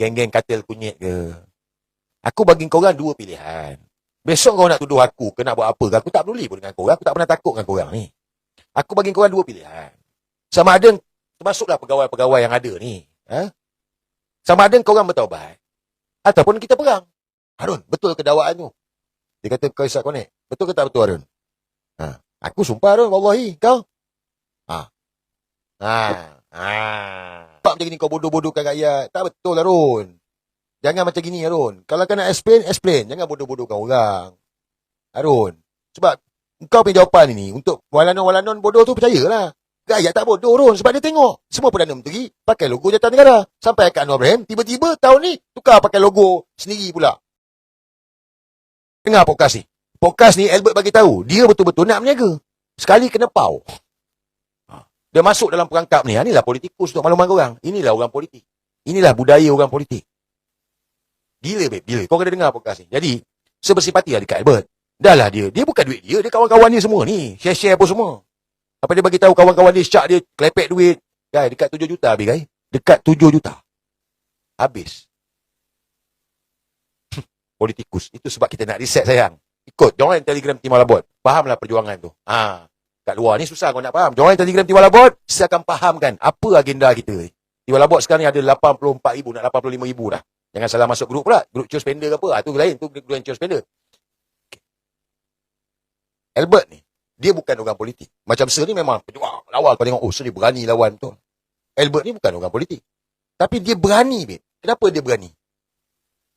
geng-geng katil kunyit ke. Aku bagi korang dua pilihan. Besok kau nak tuduh aku ke nak buat apa ke, aku tak peduli pun dengan korang. Aku tak pernah takut dengan korang ni. Aku bagi korang dua pilihan. Sama ada, termasuklah pegawai-pegawai yang ada ni. Ha? Sama ada korang bertaubat. Ataupun kita perang. Harun, betul ke dakwaan tu? Dia kata, kau isap konek. Betul ke tak betul, Harun? Ha. Aku sumpah, Harun. Wallahi, kau. Ha. Ha. Ha. Sebab macam ni kau bodoh-bodohkan rakyat. Tak betul, Harun. Jangan macam gini, Harun. Kalau kau nak explain, explain. Jangan bodoh-bodohkan orang. Harun. Sebab kau punya jawapan ini untuk walanon-walanon bodoh tu percayalah. Rakyat tak bodoh, Harun. Sebab dia tengok. Semua Perdana Menteri pakai logo Jatan Negara. Sampai kat Anwar Ibrahim, tiba-tiba tahun ni tukar pakai logo sendiri pula. Dengar podcast ni. Podcast ni Albert bagi tahu dia betul-betul nak berniaga. Sekali kena pau. Dia masuk dalam perangkap ni. Ha, inilah politikus untuk makluman orang. Inilah orang politik. Inilah budaya orang politik. Gila, babe. Gila. Kau kena dengar podcast ni. Jadi, sebersipati lah dekat Albert. Dah lah dia. Dia bukan duit dia. Dia kawan-kawan dia semua ni. Share-share apa semua. Apa dia bagi tahu kawan-kawan dia, syak dia, klepek duit. Guys, dekat 7 juta habis, guys. Dekat 7 juta. Habis. Politikus. Itu sebab kita nak reset, sayang. Ikut. Join Telegram Tim Malabot. Fahamlah perjuangan tu. Ha. Kat luar ni susah kau nak faham. Join Telegram Tim Malabot. Saya akan fahamkan apa agenda kita ni. Tim Malabot sekarang ni ada 84 ribu, nak 85 ribu dah. Jangan salah masuk grup pula. Grup Chill Spender ke apa. Ha, tu lain. Tu grup Chill Spender. Okay. Albert ni. Dia bukan orang politik. Macam Sir ni memang pejuang. Lawan kau tengok. Oh, Sir ni berani lawan tu. Albert ni bukan orang politik. Tapi dia berani, babe. Kenapa dia berani?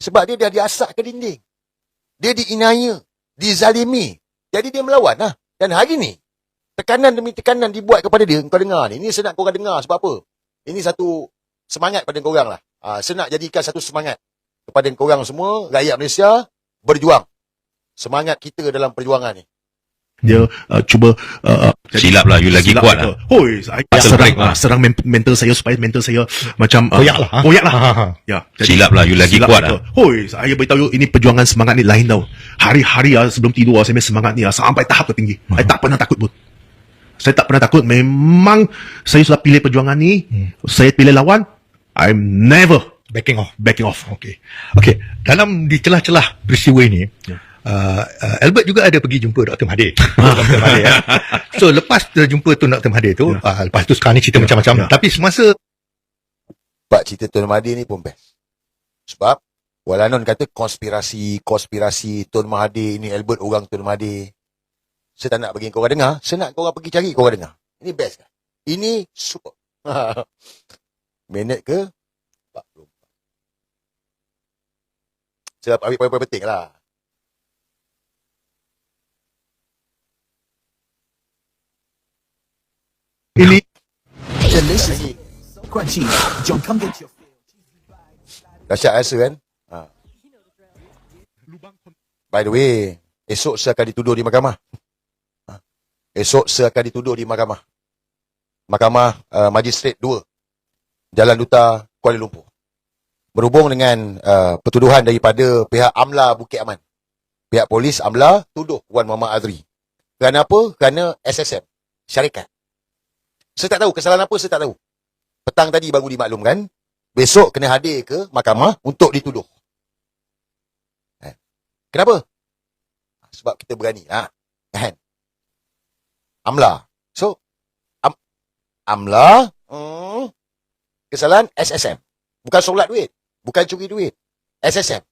Sebab dia dah diasak ke dinding. Dia diinaya. Dizalimi. Jadi dia melawan lah. Dan hari ni, tekanan demi tekanan dibuat kepada dia. Kau dengar ni. Ini saya nak korang dengar. Sebab apa? Ini satu semangat pada korang lah. Ha, saya nak jadikan satu semangat kepada korang semua. Rakyat Malaysia berjuang. Semangat kita dalam perjuangan ni. dia uh, cuba uh, Silap lah, you lagi silap kuat lah. Hoi, saya serang, lah. uh, serang men- mental saya supaya mental saya macam uh, Koyak lah, ha? Koyak lah. Ha, ha, ha. Ya, Silap lah, you lagi kuat lah. Hoi, saya beritahu you, ini perjuangan semangat ni lain tau. Hari-hari ah, sebelum tidur ah, saya punya semangat ni ah, sampai tahap tertinggi. Hmm. Saya tak pernah takut pun. Saya tak pernah takut. Memang saya sudah pilih perjuangan ni. Hmm. Saya pilih lawan. I'm never Backing off. backing off. Okey. Okey, dalam di celah-celah peristiwa ini, Ya. uh, uh, Albert juga ada pergi jumpa Dr. Mahathir. Dr. Mahathir ya. So lepas dia jumpa tu Dr. Mahathir tu, Ya. uh, lepas tu sekarang ni cerita macam-macam. Ya. Tapi semasa Sebab cerita Tun Mahathir ni pun best. Sebab Walanon kata konspirasi, konspirasi Tun Mahathir ni Albert orang Tun Mahathir. Saya tak nak bagi korang dengar. Saya nak korang pergi cari korang dengar. Ini best kan? Ini super. Minit ke? 44. Saya ambil poin-poin penting lah. Ini Delicious, crunchy. John, come get your. Dahsyat rasa kan? Ha. By the way, esok saya akan dituduh di mahkamah. Esok saya akan dituduh di mahkamah. Mahkamah uh, Magistrat 2. Jalan Duta Kuala Lumpur. Berhubung dengan uh, pertuduhan daripada pihak AMLA Bukit Aman. Pihak polis AMLA tuduh Wan Muhammad Azri. Kerana apa? Kerana SSM. Syarikat. Saya tak tahu kesalahan apa, saya tak tahu. Petang tadi baru dimaklumkan, besok kena hadir ke mahkamah untuk dituduh. Eh. Kenapa? Sebab kita berani. Ha? Kan? AMLA. So, am, AMLA, hmm, kesalahan SSM. Bukan solat duit. Bukan curi duit. SSM.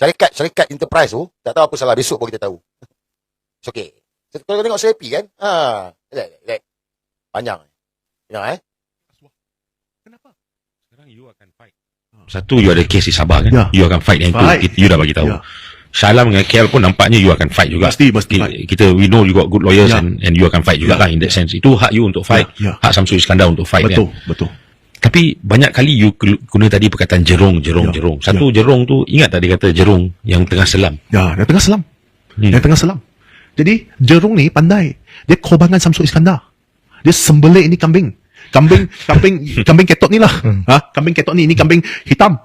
Syarikat, syarikat enterprise tu, tak tahu apa salah. Besok baru kita tahu. It's okay. Kalau tengok saya happy kan? Ha. Relax, relax. Panjang. Tengok eh. Kenapa? Sekarang you akan fight. Satu, you ada kes di Sabah kan? Ya. You akan fight yang Fight. tu. You dah bagi tahu. Ya. Salam dengan KL pun nampaknya you akan fight juga. Mesti, mesti Kita, fight. kita we know you got good lawyers Ya. and and you akan fight juga Ya. lah in that sense. Itu hak you untuk fight. Ya, ya. Hak Samsul Iskandar untuk fight Betul, kan. betul. Tapi banyak kali you guna tadi perkataan jerung, jerung, Ya. jerung. Satu jerung tu ingat tadi kata jerung yang tengah selam. Ya, yang tengah selam. Hmm. Yang tengah selam. Jadi, Jerung ni pandai. Dia korbankan Samsul Iskandar. Dia sembelih ini kambing. Kambing, kambing, kambing ketot ni lah. Ha? Kambing ketot ni, ini kambing hitam.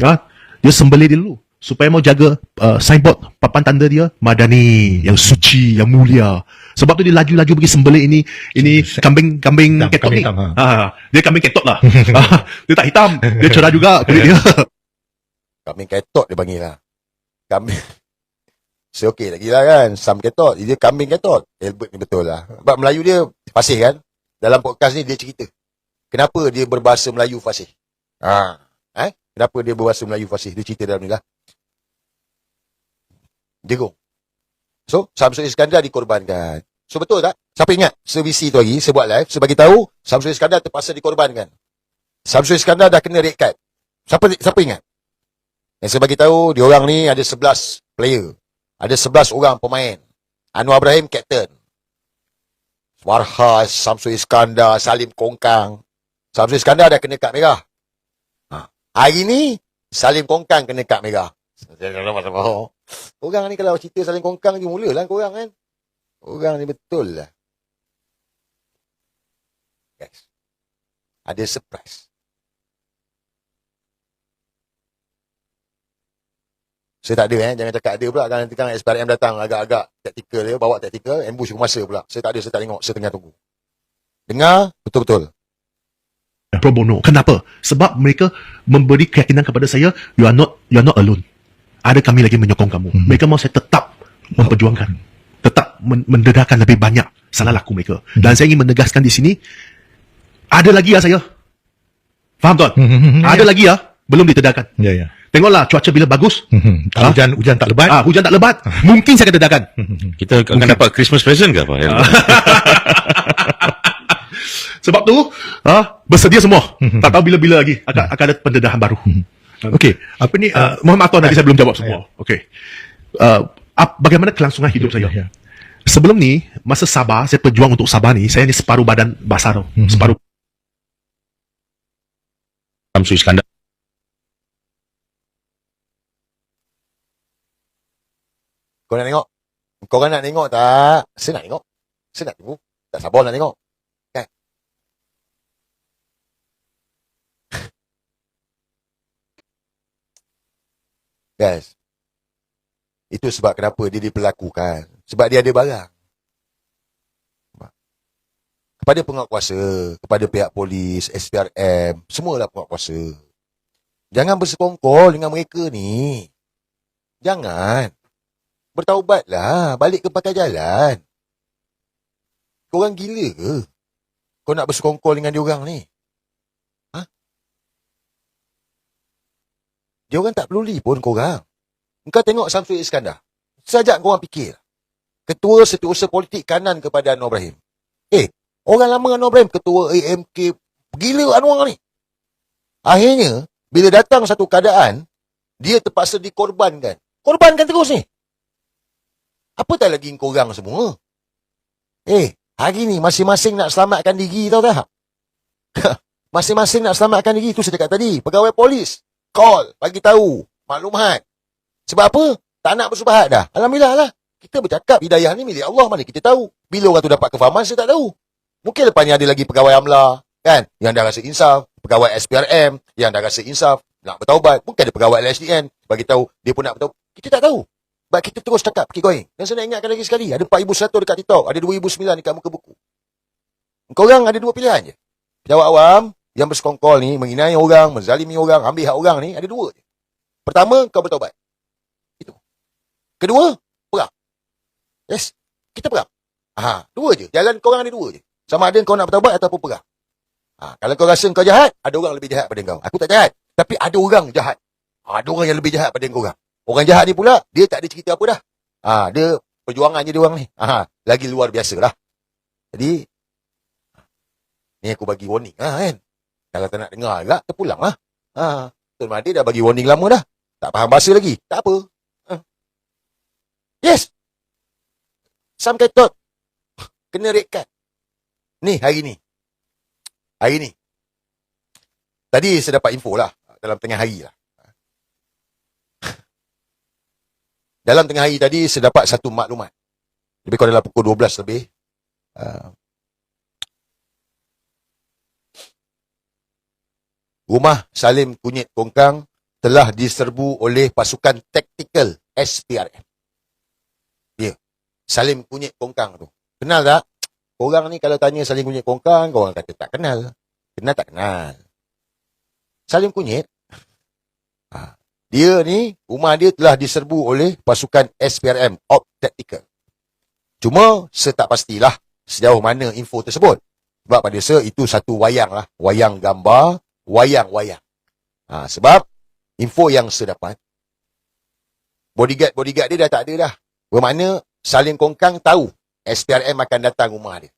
Ha? Dia sembelih dia dulu. Supaya mau jaga uh, signboard papan tanda dia. Madani, yang suci, yang mulia. Sebab tu dia laju-laju pergi sembelih ini ini kambing kambing Hitam, ketot kambing ni. hitam, ha. Ha. dia kambing ketot lah. Ha. dia tak hitam, dia cerah juga kulit dia. Kambing ketot dia panggil lah. Kambing. Saya okey lagi lah kan. Sam ketot. Dia kambing ketot. Albert ni betul lah. Sebab Melayu dia fasih kan. Dalam podcast ni dia cerita. Kenapa dia berbahasa Melayu fasih. Ha. Eh? Kenapa dia berbahasa Melayu fasih. Dia cerita dalam ni lah. Jago. So, Samsul Iskandar dikorbankan. So, betul tak? Siapa ingat? Sevisi tu lagi, saya buat live. Saya bagi tahu, Samsul Iskandar terpaksa dikorbankan. Samsul Iskandar dah kena red card. Siapa siapa ingat? Yang saya bagi tahu, dia orang ni ada 11 player. Ada 11 orang pemain. Anwar Ibrahim captain. Warhas, Samsul Iskandar, Salim Kongkang. Samsul Iskandar dah kena kad merah. Ha. Hari ni, Salim Kongkang kena kad merah. Orang ni kalau cerita Salim Kongkang je mulalah korang kan. Orang ni betul lah. Guys. Ada surprise. Saya tak ada eh. Jangan cakap ada pula. Kan nanti kan SPRM datang agak-agak taktikal dia. Bawa taktikal. Ambush masa pula. Saya tak ada. Saya tak tengok. Saya tengah tunggu. Dengar. Betul-betul. pro bono. Kenapa? Sebab mereka memberi keyakinan kepada saya, you are not you are not alone. Ada kami lagi menyokong kamu. Hmm. Mereka mau saya tetap memperjuangkan. Tetap men- mendedahkan lebih banyak salah laku mereka. Dan saya ingin menegaskan di sini, ada lagi ya saya. Faham tuan? Hmm, Ada lagi ya, belum ditedahkan. Ya, ya. Tengoklah cuaca bila bagus, Hmm, Ha? Hujan hujan tak lebat. ah, hujan tak lebat, mungkin saya akan dedahkan. Kita akan dapat Christmas present ke apa? Sebab tu, ah, bersedia semua. tak tahu bila-bila lagi akan, akan ada pendedahan baru. Okey, apa ni? Uh, Uh, Mohon maaf tuan, nanti saya belum jawab semua. Okey. Uh, bagaimana kelangsungan hidup saya? ya. Sebelum ni, masa Sabah, saya berjuang untuk Sabah ni, saya ni separuh badan basah tau. Mhm. Separuh Samsul Iskandar. Kau nak tengok? Kau orang nak tengok tak? Saya nak tengok. Saya nak tunggu. Tak sabar nak tengok. Guys. Itu sebab kenapa dia diperlakukan. Sebab dia ada barang. Kepada penguatkuasa, kepada pihak polis, SPRM, semualah penguatkuasa. Jangan bersekongkol dengan mereka ni. Jangan. Bertaubatlah. Balik ke pakai jalan. Korang gila ke? Kau nak bersekongkol dengan diorang ni? Diorang tak peduli pun korang. Engkau tengok Samsul Iskandar. Sajak korang fikir. Ketua Setiausaha Politik Kanan kepada Anwar Ibrahim. Eh, orang lama Anwar Ibrahim, Ketua AMK. Gila Anwar ni. Akhirnya, bila datang satu keadaan, dia terpaksa dikorbankan. Korbankan terus ni. Apa tak lagi korang semua? Eh, hari ni masing-masing nak selamatkan diri tau tak? masing-masing nak selamatkan diri. tu saya cakap tadi. Pegawai polis. Call. Bagi tahu. Maklumat. Sebab apa? Tak nak bersubahat dah. Alhamdulillah lah. Kita bercakap hidayah ni milik Allah. Mana kita tahu. Bila orang tu dapat kefahaman, saya tak tahu. Mungkin lepas ni ada lagi pegawai AMLA. Kan? Yang dah rasa insaf. Pegawai SPRM. Yang dah rasa insaf. Nak bertaubat. Mungkin ada pegawai LHDN. Bagi tahu. Dia pun nak bertaubat. Kita tak tahu. Sebab kita terus cakap. Keep going. Dan saya nak ingatkan lagi sekali. Ada 4,100 dekat TikTok. Ada 2,009 dekat muka buku. Korang ada dua pilihan je. Pejabat awam. Yang bersekongkol ni. Menginai orang. Menzalimi orang. Ambil hak orang ni. Ada dua je. Pertama, kau bertaubat. Itu. Kedua, perang. Yes. Kita perang. Ha, dua je. Jalan korang ada dua je. Sama ada kau nak bertaubat ataupun perang. Ha, kalau kau rasa kau jahat, ada orang lebih jahat pada kau. Aku tak jahat. Tapi ada orang jahat. Ha, ada orang yang lebih jahat pada kau orang. Orang jahat ni pula, dia tak ada cerita apa dah. Ha, dia perjuangan je dia orang ni. Ha, lagi luar biasa lah. Jadi, ni aku bagi warning. Ha, kan? Kalau tak nak dengar agak, terpulang lah. Ha, Tuan Mahathir dah bagi warning lama dah. Tak faham bahasa lagi. Tak apa. Ha. Yes. Sam Ketot. Kena card. Ni, hari ni. Hari ni. Tadi saya dapat info lah. Dalam tengah hari lah. Dalam tengah hari tadi, saya dapat satu maklumat. Lebih kurang dalam pukul 12 lebih. Uh, rumah Salim Kunyit Kongkang telah diserbu oleh pasukan taktikal SPRM. Ya. Salim Kunyit Kongkang tu. Kenal tak? Korang ni kalau tanya Salim Kunyit Kongkang, korang kata tak kenal. Kenal tak kenal. Salim Kunyit, ha, dia ni, rumah dia telah diserbu oleh pasukan SPRM, Op Tactical. Cuma, saya tak pastilah sejauh mana info tersebut. Sebab pada saya, itu satu wayang lah. Wayang gambar, wayang-wayang. Ha, sebab, info yang saya dapat, bodyguard-bodyguard dia dah tak ada dah. Bermakna, Salim Kongkang tahu SPRM akan datang rumah dia.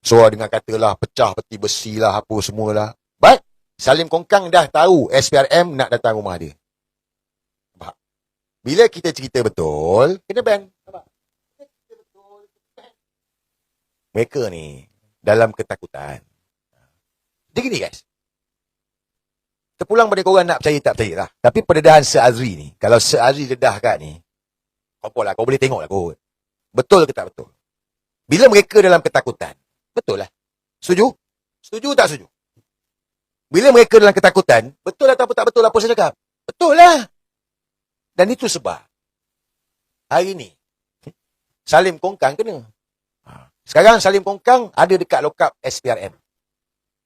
So, dengan katalah pecah peti besi lah, apa semualah. But, Salim Kongkang dah tahu SPRM nak datang rumah dia. Nampak? Bila kita cerita betul, kena ban. Mereka ni, dalam ketakutan. Dia gini guys. Terpulang pada korang nak percaya tak percaya lah. Tapi pendedahan Seazri ni, kalau Seazri dedah kat ni, kau lah, kau boleh tengok lah kot. Betul ke tak betul? Bila mereka dalam ketakutan, betul lah. Setuju? Setuju tak setuju? Bila mereka dalam ketakutan, betul atau tak betul apa saya cakap? Betul lah. Dan itu sebab, hari ni, Salim Kongkang kena. Ha. Sekarang Salim Kongkang ada dekat lokap SPRM.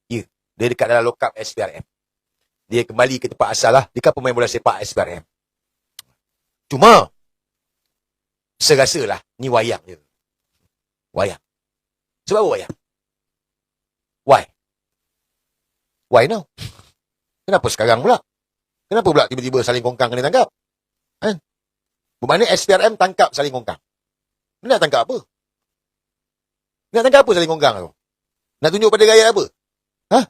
Ya, dia dekat dalam lokap SPRM. Dia kembali ke tempat asal lah. Dia kan pemain bola sepak SPRM. Cuma, saya rasa lah, ni wayang je. Wayang. Sebab apa wayang? Why? Why now? Kenapa sekarang pula? Kenapa pula tiba-tiba saling kongkang kena tangkap? Kan? Bermakna SPRM tangkap saling kongkang. Dia nak tangkap apa? Nak tangkap apa saling kongkang tu? Nak tunjuk pada rakyat apa? Ha?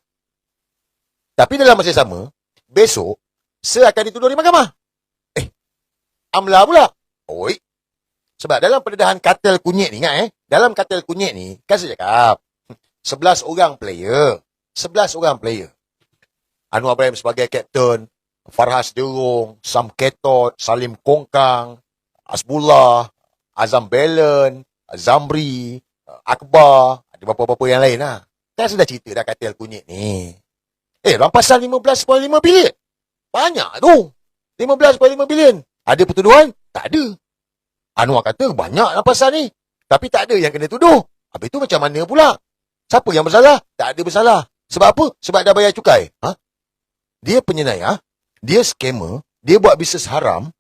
Tapi dalam masa yang sama, besok, saya akan dituduh di mahkamah. Eh, amla pula. Oi. Sebab dalam pendedahan kartel kunyit ni, ingat eh. Dalam kartel kunyit ni, kan saya cakap, 11 orang player. 11 orang player. Anwar Ibrahim sebagai kapten, Farhas Derung, Sam Ketot, Salim Kongkang, Asbullah, Azam Belen, Zamri, Akbar, ada beberapa-beberapa yang lain lah. Kan sudah cerita dah kartel kunyit ni. Eh, rampasan 15.5 bilion. Banyak tu. 15.5 bilion. Ada pertuduhan? Tak ada. Anwar kata banyak rampasan ni. Tapi tak ada yang kena tuduh. Habis tu macam mana pula? Siapa yang bersalah? Tak ada bersalah. Sebab apa? Sebab dah bayar cukai. Ha? Dia penyenayah. Dia scammer. Dia buat bisnes haram.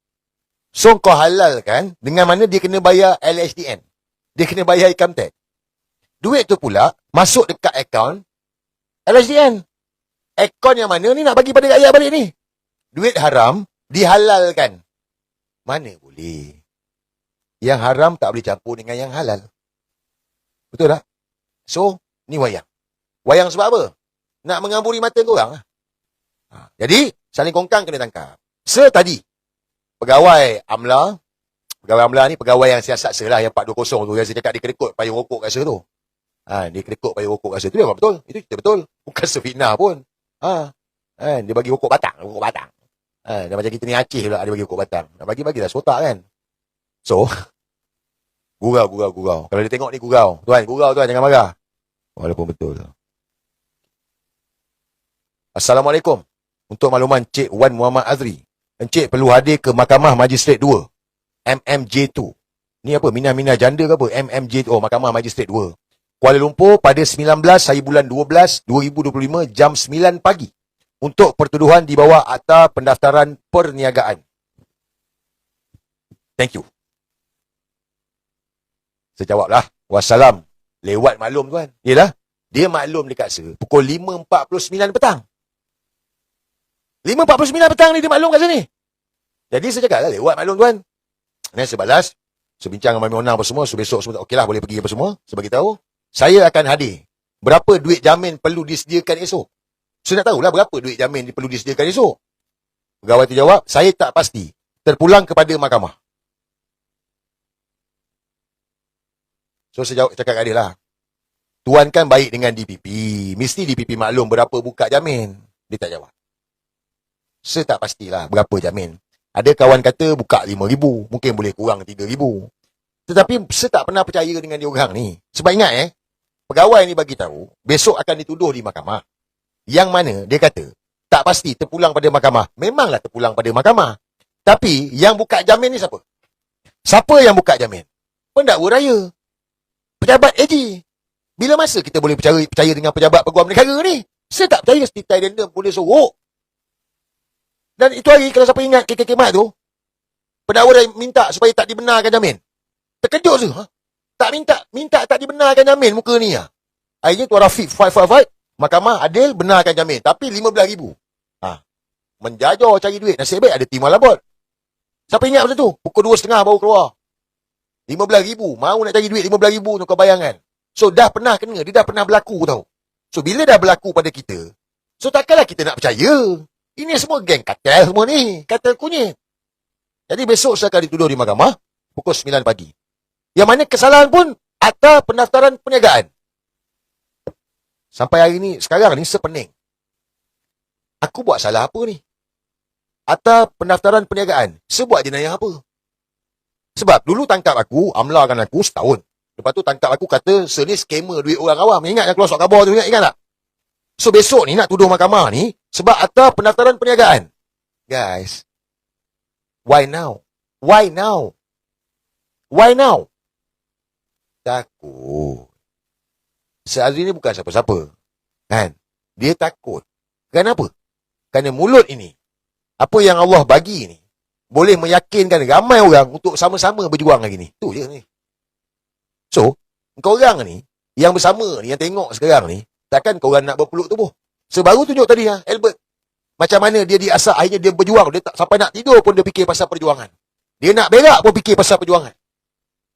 So kau halalkan dengan mana dia kena bayar LHDN. Dia kena bayar income tax. Duit tu pula masuk dekat akaun LHDN. Akaun yang mana ni nak bagi pada rakyat balik ni? Duit haram dihalalkan. Mana boleh? Yang haram tak boleh campur dengan yang halal. Betul tak? So, ni wayang. Wayang sebab apa? Nak mengamburi mata korang lah. Ha. Jadi, saling kongkang kena tangkap. Se tadi, pegawai AMLA, pegawai AMLA ni pegawai yang siasat se lah, yang 420 tu, yang saya cakap dia kerekut payung rokok kat se tu. Ha, dia kerekut payung rokok kat se tu, dia memang betul. Itu kita betul. Bukan sefitnah pun. Ha. Ha, dia bagi rokok batang, rokok batang. Ha, dia macam kita ni Aceh pula, dia bagi rokok batang. Nak bagi-bagi dah sotak kan. So, gurau, gurau, gurau. Kalau dia tengok ni gurau. Tuan, gurau tuan, jangan marah. Walaupun betul. Assalamualaikum. Untuk makluman Cik Wan Muhammad Azri. Encik perlu hadir ke Mahkamah Magistrate 2. MMJ2. Ni apa? Mina-mina janda ke apa? MMJ2. Oh, Mahkamah Magistrate 2. Kuala Lumpur pada 19 hari bulan 12 2025 jam 9 pagi. Untuk pertuduhan di bawah Akta Pendaftaran Perniagaan. Thank you. Saya jawablah. Wassalam. Lewat maklum tuan. Yelah. Dia maklum dekat saya pukul 5.49 petang. 5.49 petang ni dia maklum kat sini. Jadi saya cakap lah lewat maklum tuan. Ni saya balas. Saya bincang dengan Mami Onang apa semua. So besok semua okey lah boleh pergi apa semua. Saya tahu. Saya akan hadir. Berapa duit jamin perlu disediakan esok? Saya nak tahulah berapa duit jamin perlu disediakan esok. Pegawai tu jawab, saya tak pasti. Terpulang kepada mahkamah. So saya jawab, cakap dia lah. Tuan kan baik dengan DPP. Mesti DPP maklum berapa buka jamin. Dia tak jawab. Saya tak pastilah berapa jamin. Ada kawan kata buka RM5,000. Mungkin boleh kurang RM3,000. Tetapi saya tak pernah percaya dengan dia orang ni. Sebab ingat eh, pegawai ni bagi tahu besok akan dituduh di mahkamah. Yang mana dia kata, tak pasti terpulang pada mahkamah. Memanglah terpulang pada mahkamah. Tapi yang buka jamin ni siapa? Siapa yang buka jamin? Pendakwa raya. pejabat AG. Bila masa kita boleh percaya, percaya dengan pejabat peguam negara ni? Saya tak percaya setiap random boleh sorok. Dan itu hari kalau siapa ingat KKK Mat tu, pendakwa dah minta supaya tak dibenarkan jamin. Terkejut je. Ha? Tak minta, minta tak dibenarkan jamin muka ni. Ha? Akhirnya tu Rafiq fight, fight, fight. Mahkamah adil benarkan jamin. Tapi RM15,000. Ha. Menjajah cari duit. Nasib baik ada tim alabot. Siapa ingat masa tu? Pukul 2.30 baru keluar. RM15,000. Mau nak cari duit RM15,000 tu kau bayangkan. So dah pernah kena. Dia dah pernah berlaku tau. So bila dah berlaku pada kita. So takkanlah kita nak percaya. Ini semua geng katel semua ni. Katel kunyit. Jadi besok saya akan dituduh di mahkamah. Pukul 9 pagi. Yang mana kesalahan pun atas pendaftaran perniagaan. Sampai hari ni, sekarang ni sepening. Aku buat salah apa ni? Atas pendaftaran perniagaan. Sebuat jenayah apa? Sebab dulu tangkap aku, amlakan aku setahun. Lepas tu tangkap aku kata, se ni scammer duit orang awam. Ingat yang keluar surat khabar tu, ingat, ingat tak? So besok ni nak tuduh mahkamah ni, sebab atas pendaftaran perniagaan. Guys, why now? Why now? Why now? Takut. Seazri ni bukan siapa-siapa. Kan? Dia takut. Kenapa? Kerana mulut ini, apa yang Allah bagi ni, boleh meyakinkan ramai orang untuk sama-sama berjuang lagi ni. Tu je ni. So, kau orang ni, yang bersama ni, yang tengok sekarang ni, takkan kau orang nak berpeluk tubuh. So, baru tunjuk tadi ha, Albert. Macam mana dia diasah, akhirnya dia berjuang. Dia tak sampai nak tidur pun dia fikir pasal perjuangan. Dia nak berak pun fikir pasal perjuangan.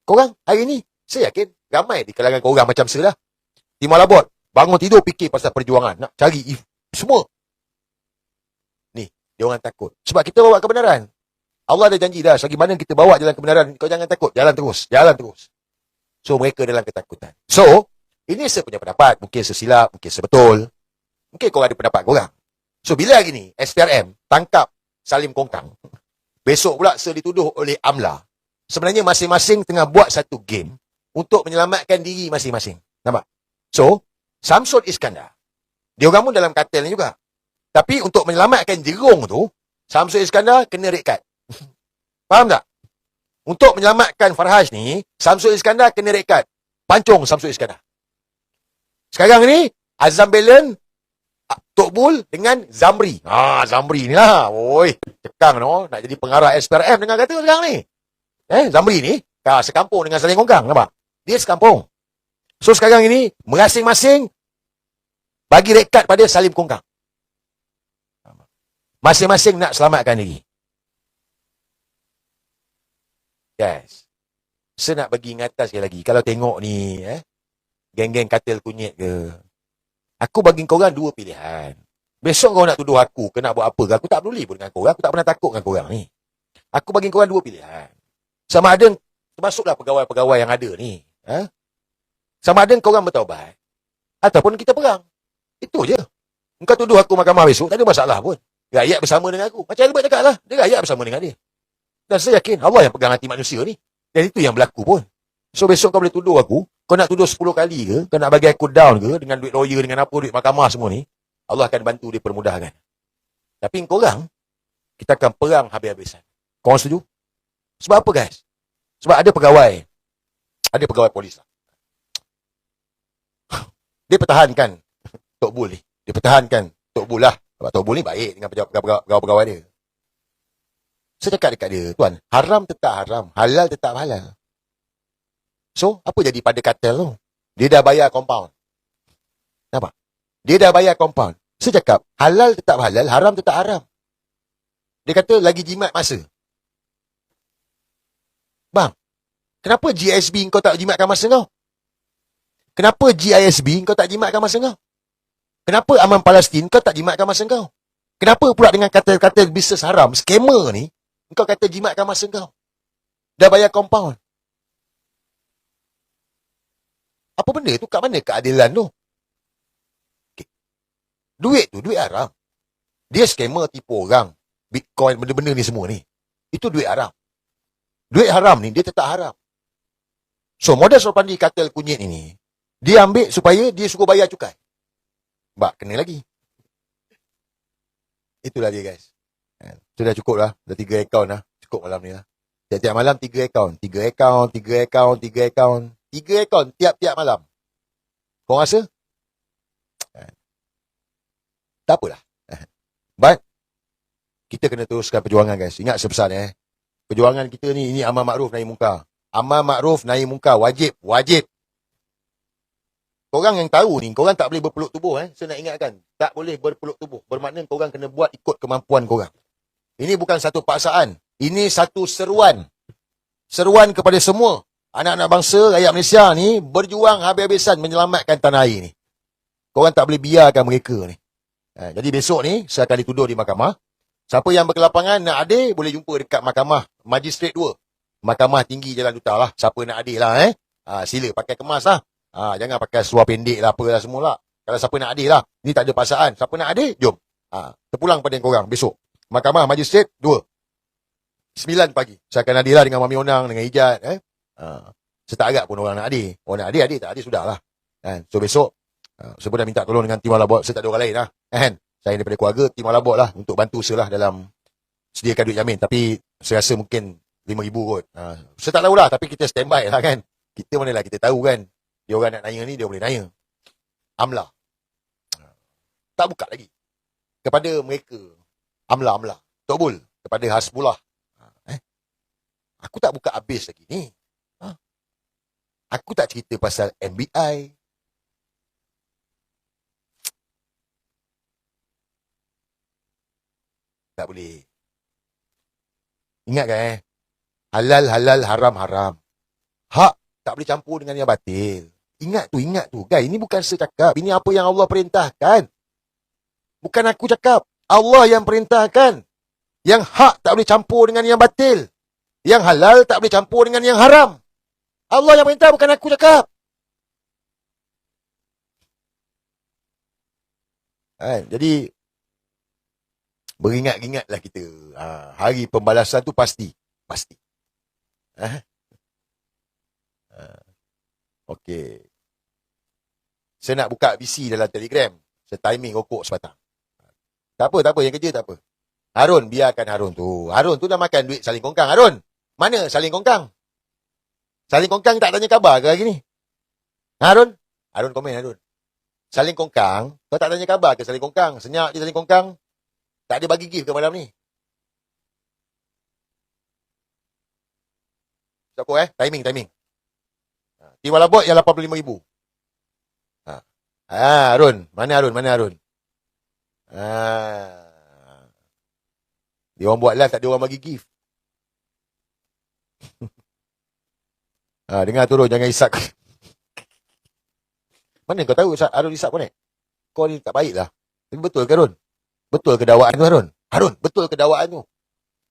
Korang, hari ni, saya yakin, ramai di kalangan korang macam saya lah. Timah labot, bangun tidur fikir pasal perjuangan. Nak cari if, semua. Ni, dia orang takut. Sebab kita bawa kebenaran. Allah ada janji dah, selagi mana kita bawa jalan kebenaran, kau jangan takut. Jalan terus, jalan terus. So, mereka dalam ketakutan. So, ini saya punya pendapat. Mungkin sesilap, mungkin sebetul. Mungkin kau ada pendapat korang. So, bila hari ni, SPRM tangkap Salim Kongkang, besok pula saya dituduh oleh AMLA, sebenarnya masing-masing tengah buat satu game untuk menyelamatkan diri masing-masing. Nampak? So, Samsul Iskandar, dia orang pun dalam kartel ni juga. Tapi untuk menyelamatkan jerung tu, Samsul Iskandar kena card. Faham tak? Untuk menyelamatkan Farhaj ni, Samsul Iskandar kena card. Pancung Samsul Iskandar. Sekarang ni, Azam Belen, ah, Tok Bul dengan Zamri. Ah, Zamri ni lah. Oi, cekang no. Nak jadi pengarah SPRM dengan kata sekarang ni. Eh, Zamri ni, ah, sekampung dengan Saling Kongkang. Nampak? Dia sekampung. So sekarang ini, masing-masing bagi card pada Salim Kongkang. Masing-masing nak selamatkan diri. Guys, saya nak bagi ingatan sekali lagi. Kalau tengok ni, eh, geng-geng katil kunyit ke, aku bagi korang dua pilihan. Besok kau nak tuduh aku, kena buat apa ke, aku tak peduli pun dengan korang. Aku tak pernah takut dengan korang ni. Aku bagi korang dua pilihan. Sama ada, termasuklah pegawai-pegawai yang ada ni. Eh? Sama ada korang bertaubat, ataupun kita perang. Itu je. Engkau tuduh aku mahkamah besok, tak ada masalah pun. Rakyat bersama dengan aku. Macam Albert cakap lah. Dia rakyat bersama dengan dia. Dan saya yakin Allah yang pegang hati manusia ni. Dan itu yang berlaku pun. So besok kau boleh tuduh aku. Kau nak tuduh 10 kali ke? Kau nak bagi aku down ke? Dengan duit lawyer, dengan apa, duit mahkamah semua ni. Allah akan bantu dia permudahkan. Tapi korang, kita akan perang habis-habisan. Korang setuju? Sebab apa guys? Sebab ada pegawai. Ada pegawai polis lah. Dia pertahankan Tok Bul ni. Dia pertahankan Tok Bul lah. Sebab Tok Bul ni baik dengan pegawai-pegawai dia. Saya cakap dekat dia, tuan, haram tetap haram, halal tetap halal. So, apa jadi pada kartel tu? Dia dah bayar compound. Nampak? Dia dah bayar compound. Saya cakap, halal tetap halal, haram tetap haram. Dia kata, lagi jimat masa. Bang, kenapa GSB kau tak jimatkan masa kau? Kenapa GISB kau tak jimatkan masa kau? Kenapa Aman Palestin kau tak jimatkan masa kau? Kenapa pula dengan kata-kata bisnes haram, scammer ni, kau kata jimatkan masa kau? Dah bayar compound. Apa benda tu? Kat mana keadilan tu? Okay. Duit tu, duit haram. Dia scammer tipu orang. Bitcoin, benda-benda ni semua ni. Itu duit haram. Duit haram ni, dia tetap haram. So, modal sopan di katil kunyit ini, dia ambil supaya dia suruh bayar cukai. Bak, kena lagi. Itulah dia guys. Sudah cukup lah. Dah tiga akaun lah. Cukup malam ni lah. Tiap-tiap malam tiga akaun. Tiga akaun, tiga akaun, tiga akaun. Tiga akaun tiap-tiap malam. Kau rasa? Eh. Tak apalah. Eh. But, kita kena teruskan perjuangan guys. Ingat sebesar eh. Perjuangan kita ni, ini amal makruf nahi munkar. Amal makruf nahi munkar. Wajib. Wajib. Korang yang tahu ni, korang tak boleh berpeluk tubuh eh. Saya nak ingatkan. Tak boleh berpeluk tubuh. Bermakna korang kena buat ikut kemampuan korang. Ini bukan satu paksaan. Ini satu seruan. Seruan kepada semua. Anak-anak bangsa, rakyat Malaysia ni berjuang habis-habisan menyelamatkan tanah air ni. Korang tak boleh biarkan mereka ni. Ha, jadi besok ni, saya akan dituduh di mahkamah. Siapa yang berkelapangan nak adil, boleh jumpa dekat mahkamah Magistrat 2. Mahkamah tinggi Jalan Duta lah. Siapa nak adil lah eh. Ha, sila pakai kemas lah. Ha, jangan pakai seluar pendek lah apa lah semua lah. Kalau siapa nak adil lah. Ni tak ada paksaan. Siapa nak adil, jom. Ha, terpulang pada korang besok. Mahkamah Magistrat 2. 9 pagi. Saya akan adil lah dengan Mami Onang, dengan Ijat. Eh. Ha, saya tak agak pun orang nak adil. Orang nak adil, adil. Tak adil, sudah lah. Kan? So besok, uh, saya pun dah minta tolong dengan tim Alabot. Saya tak ada orang lain lah. Kan? Saya daripada keluarga, tim Alabot lah. Untuk bantu saya lah dalam sediakan duit jamin. Tapi saya rasa mungkin RM5,000 kot. Uh, saya tak tahulah. Tapi kita standby lah kan. Kita mana lah kita tahu kan. Dia orang nak nanya ni, dia boleh nanya. Amla. Uh, tak buka lagi. Kepada mereka. Amla, Amla. Tok Bul. Kepada Hasbullah. Uh, eh? Aku tak buka habis lagi ni. Aku tak cerita pasal MBI. Tak boleh. Ingat kan eh? Halal, halal, haram, haram. Hak tak boleh campur dengan yang batil. Ingat tu, ingat tu. Guys, ini bukan saya cakap. Ini apa yang Allah perintahkan. Bukan aku cakap. Allah yang perintahkan. Yang hak tak boleh campur dengan yang batil. Yang halal tak boleh campur dengan yang haram. Allah yang perintah bukan aku cakap. Kan? Jadi beringat-ingatlah kita. Ha, hari pembalasan tu pasti, pasti. Ha? Ha. Okey. Saya nak buka BC dalam Telegram. Saya timing rokok sebatang. Tak apa, tak apa. Yang kerja tak apa. Harun, biarkan Harun tu. Harun tu dah makan duit saling kongkang. Harun, mana saling kongkang? Saling kongkang tak tanya khabar ke hari ni? Harun? Harun komen Harun. Saling kongkang, kau tak tanya khabar ke saling kongkang? Senyap je saling kongkang. Tak ada bagi gift ke malam ni? Siapa eh? Timing, timing. Ha, Tiwala bot yang RM85,000. Ha. ha, Harun. Mana Harun? Mana Harun? Ha. Dia orang buat live, tak ada orang bagi gift. Ha, dengar turun, jangan isap. Mana kau tahu Harun isap kau ni? Kau ni tak baik lah. Tapi betul ke Harun? Betul ke dakwaan tu Harun? Harun, betul ke dakwaan tu?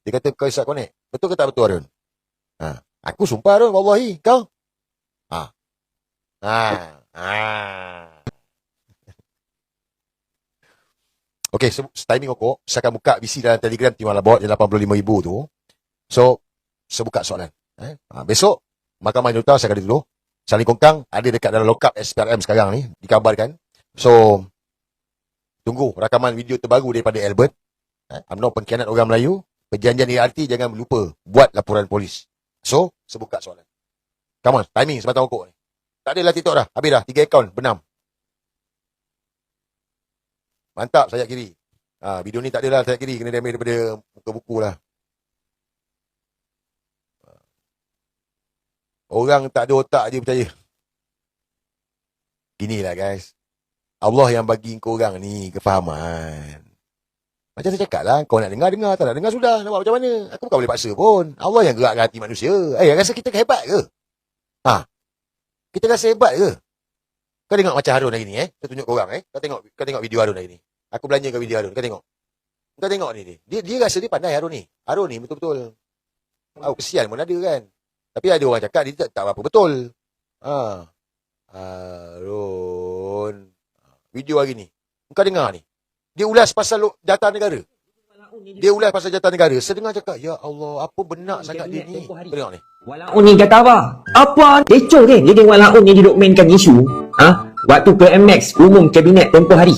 Dia kata kau isap kau ni. Betul ke tak betul Harun? Ha. Aku sumpah Harun, wallahi. Kau? Ha. Ha. Ha. Okey, so, timing aku. Saya akan buka BC dalam Telegram Tim Alabot yang RM85,000 tu. So, saya buka soalan. Eh? Ha, besok, Mahkamah Juta saya akan dituduh. Saling kongkang ada dekat dalam lokap SPRM sekarang ni. Dikabarkan. So, tunggu rakaman video terbaru daripada Albert. Eh? UMNO pengkhianat orang Melayu. Perjanjian ERT jangan lupa buat laporan polis. So, saya buka soalan. Come on, timing sebatang rokok ni. Tak adalah TikTok dah. Habis dah. Tiga akaun. Benam. Mantap sayap kiri. Ha, video ni tak adalah sayap kiri. Kena diambil daripada muka buku lah. Orang tak ada otak je percaya. Inilah guys. Allah yang bagi kau orang ni kefahaman. Macam saya cakap lah. Kau nak dengar, dengar. Tak nak dengar, sudah. Nak buat macam mana? Aku bukan boleh paksa pun. Allah yang gerakkan hati manusia. Eh, rasa kita hebat ke? Ha? Kita rasa hebat ke? Kau tengok macam Harun hari ni eh. Saya tunjuk korang eh. Kau tengok kau tengok video Harun hari ni. Aku belanja kau video Harun. Kau tengok. Kau tengok ni dia. Dia, dia rasa dia pandai Harun ni. Harun ni betul-betul. Oh, kesian pun ada kan. Tapi ada orang cakap dia tak, tak apa betul. Ha. Harun. Video hari ni. Kau dengar ni. Dia ulas pasal lo- jatah negara. Dia ulas pasal jatah negara. Saya dengar cakap, Ya Allah, apa benar sangat dia ni. Tengok ni. Walaun ni kata apa? Apa? Kecoh ke? Jadi walaun ni duduk mainkan isu. Ha? Waktu PMX umum kabinet tempoh hari.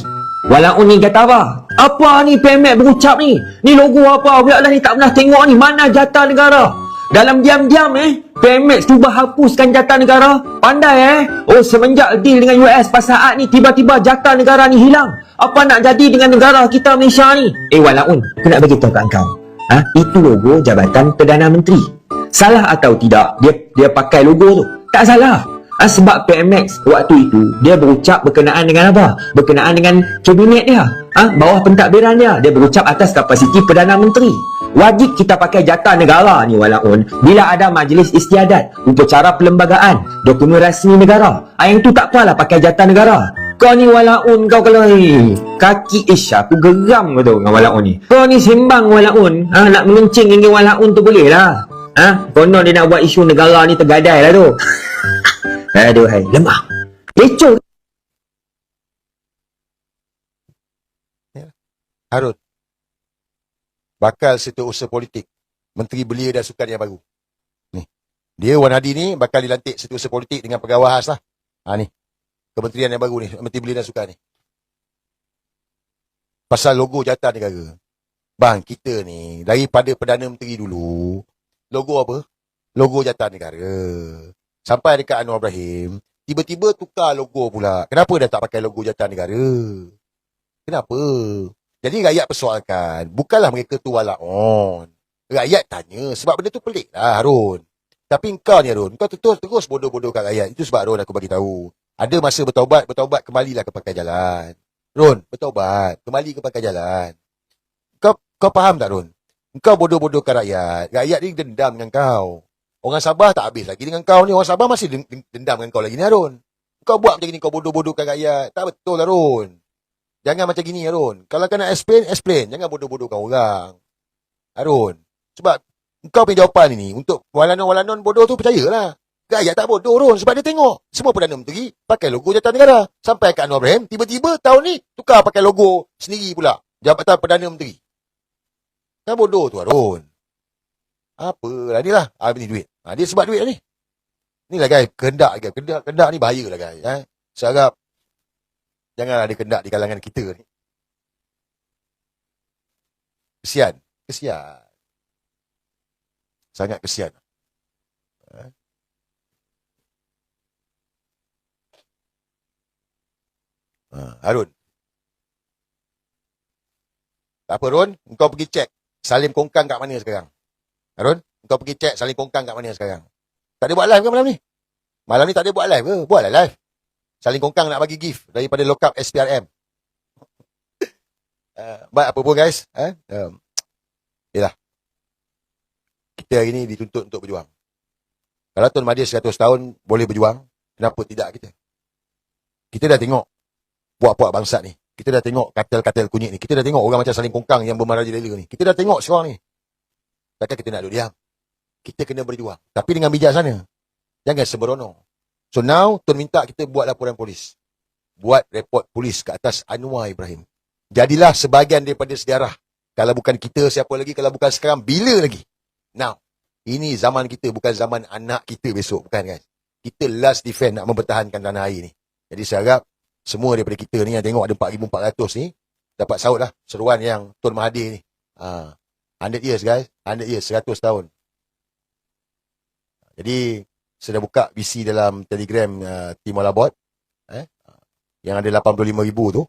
Walaun ni kata apa? Apa ni PMX berucap ni? Ni logo apa pula lah ni tak pernah tengok ni. Mana jatah negara? Dalam diam-diam eh, PMX tu hapuskan jatah negara. Pandai eh. Oh semenjak deal dengan US pasal Ad ni tiba-tiba jatah negara ni hilang. Apa nak jadi dengan negara kita Malaysia ni? Eh Walaun, aku nak bagi tahu kat kau. Ha? Itu logo Jabatan Perdana Menteri. Salah atau tidak, dia dia pakai logo tu. Tak salah. Ha, sebab PMX waktu itu dia berucap berkenaan dengan apa? Berkenaan dengan kabinet dia. Ha, bawah pentadbiran dia. Dia berucap atas kapasiti Perdana Menteri. Wajib kita pakai jatah negara ni walaun bila ada majlis istiadat, upacara perlembagaan, dokumen rasmi negara. Ha, yang tu tak apalah pakai jatah negara. Kau ni walaun kau kalau eh, kaki ish aku geram kau tu dengan walaun ni. Kau ni sembang walaun. Ha, nak mengencing dengan walaun tu boleh lah. Ha, konon dia nak buat isu negara ni tergadai lah tu. Aduh hai, lemah. Kecoh Harun. Bakal setiausaha politik. Menteri Belia dan Sukan yang baru. Ni. Dia Wan Hadi ni bakal dilantik setiausaha politik dengan pegawai khas lah. Ha ni. Kementerian yang baru ni. Menteri Belia dan Sukan ni. Pasal logo jatah negara. Bang, kita ni daripada Perdana Menteri dulu. Logo apa? Logo jatah negara. Sampai dekat Anwar Ibrahim. Tiba-tiba tukar logo pula. Kenapa dah tak pakai logo jatah negara? Kenapa? Jadi rakyat persoalkan, bukanlah mereka tu walaon. Rakyat tanya, sebab benda tu pelik lah Harun. Tapi engkau ni Harun, kau terus terus bodoh-bodoh kat rakyat. Itu sebab Harun aku bagi tahu. Ada masa bertaubat, bertaubat kembalilah ke pakai jalan. Ron, bertaubat, kembali ke pakai jalan. Kau kau faham tak Ron? Engkau bodoh-bodohkan rakyat. Rakyat ni dendam dengan kau. Orang Sabah tak habis lagi dengan kau ni. Orang Sabah masih den- den- dendam dengan kau lagi ni Harun. Kau buat macam ni, kau bodoh-bodohkan rakyat. Tak betul Harun. Jangan macam gini Harun. Kalau kau nak explain, explain. Jangan bodoh-bodohkan orang. Harun. Sebab kau punya jawapan ini untuk walanon-walanon bodoh tu percayalah. Rakyat tak bodoh Harun sebab dia tengok. Semua Perdana Menteri pakai logo Jabatan Negara. Sampai kat Anwar Ibrahim, tiba-tiba tahun ni tukar pakai logo sendiri pula. Jabatan Perdana Menteri. Kan bodoh tu Harun. Apalah ni lah. Ah, ni duit. Ah, dia sebab duit ni. Ni lah guys, kehendak guys. Kehendak, kehendak ni bahaya lah guys. Eh? Seharap Janganlah ada kendak di kalangan kita ni. Kesian. Kesian. Sangat kesian. Ha? Ha, Harun. Tak apa Harun, kau pergi cek Salim Kongkang kat mana sekarang? Harun, kau pergi cek Salim Kongkang kat mana sekarang? Tak ada buat live ke malam ni? Malam ni tak ada buat live ke? Buatlah live. Saling kongkang nak bagi gift daripada lockup SPRM. uh, baik apa pun guys. Eh? Um, yelah. Kita hari ni dituntut untuk berjuang. Kalau Tuan Mahathir 100 tahun boleh berjuang, kenapa tidak kita? Kita dah tengok puak-puak bangsat ni. Kita dah tengok katil-katil kunyit ni. Kita dah tengok orang macam saling kongkang yang bermarajalela ni. Kita dah tengok sekarang ni. Takkan kita nak duduk diam. Kita kena berjuang. Tapi dengan bijak sana. Jangan sembrono. So now, Tuan minta kita buat laporan polis. Buat report polis ke atas Anwar Ibrahim. Jadilah sebahagian daripada sejarah. Kalau bukan kita, siapa lagi? Kalau bukan sekarang, bila lagi? Now, ini zaman kita, bukan zaman anak kita besok. Bukan guys. Kita last defend nak mempertahankan tanah air ni. Jadi saya harap, semua daripada kita ni yang tengok ada 4,400 ni, dapat saut lah seruan yang Tuan Mahathir ni. Ha, 100 years guys. 100 years, 100 tahun. Jadi, sudah buka VC dalam Telegram uh, Timor Labot eh yang ada 85,000 tu.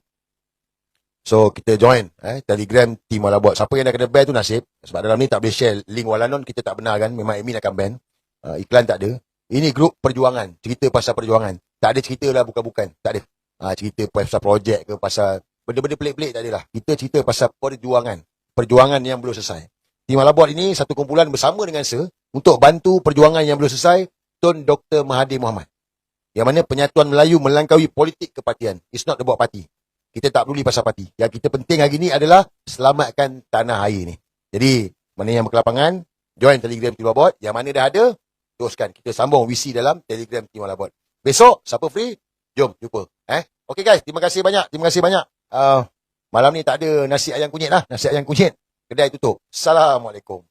So kita join eh Telegram Timor Labot. Siapa yang dah kena ban tu nasib sebab dalam ni tak boleh share link walanon kita tak benar kan memang admin akan ban. Uh, iklan tak ada. Ini grup perjuangan, cerita pasal perjuangan. Tak ada cerita lah bukan-bukan, tak ada. Uh, cerita pasal projek ke pasal benda-benda pelik-pelik tak ada lah. Kita cerita pasal perjuangan. Perjuangan yang belum selesai. Timor Labot ini satu kumpulan bersama dengan SER untuk bantu perjuangan yang belum selesai Tun Dr. Mahathir Mohamad. Yang mana penyatuan Melayu melangkaui politik kepartian. It's not about parti. Kita tak peduli pasal parti. Yang kita penting hari ni adalah selamatkan tanah air ni. Jadi, mana yang berkelapangan, join Telegram Timor Labot. Yang mana dah ada, teruskan. Kita sambung VC dalam Telegram Timor Labot. Besok, siapa free, jom jumpa. Eh? Okay guys, terima kasih banyak. Terima kasih banyak. Uh, malam ni tak ada nasi ayam kunyit lah. Nasi ayam kunyit. Kedai tutup. Assalamualaikum.